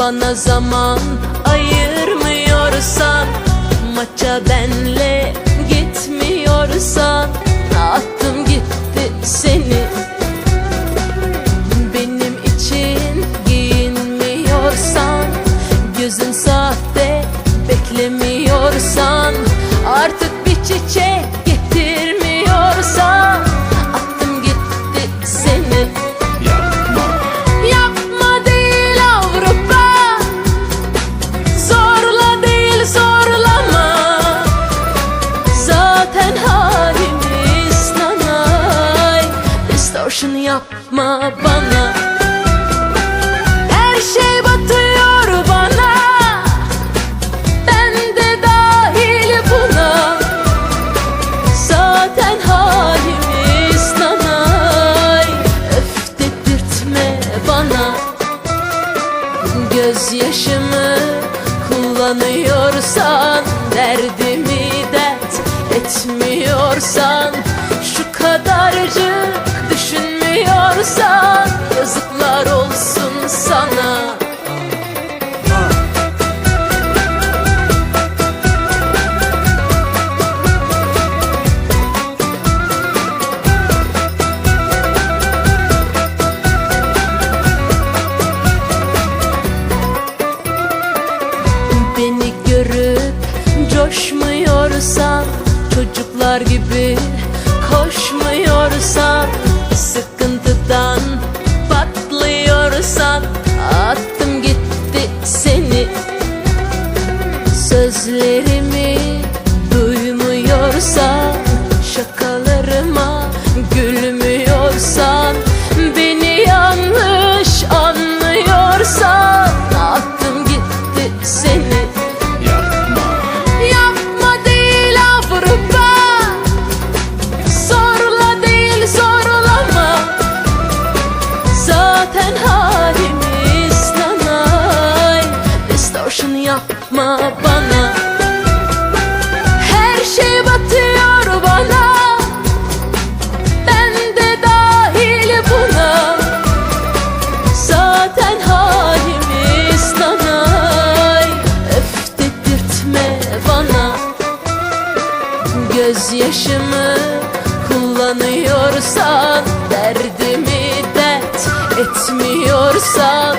Bana zaman ayırmıyorsan Maça benle gitmiyorsan Attım gitti seni. Benim için giyinmiyorsan Gözün sahte beklemiyorsan Artık bir çiçek Distortion yapma bana. Her şey batıyor bana. Ben de dahil buna. Zaten halimiz nanay. Öf dedirtme bana. Gözyaşımı kullanıyorsan Derdimi dert etmiyorsan coşmuyorsan Çocuklar gibi koşmuyorsan Sıkıntıdan patlıyorsan Attım gitti seni. Sözlerimi duymuyorsan Şakalarıma gülmüyorsan yapma bana. Her şey batıyor bana. Ben de dahil buna. Zaten halimiz nanay. Öf dedirtme bana. Gözyaşımı kullanıyorsan Derdimi dert etmiyorsan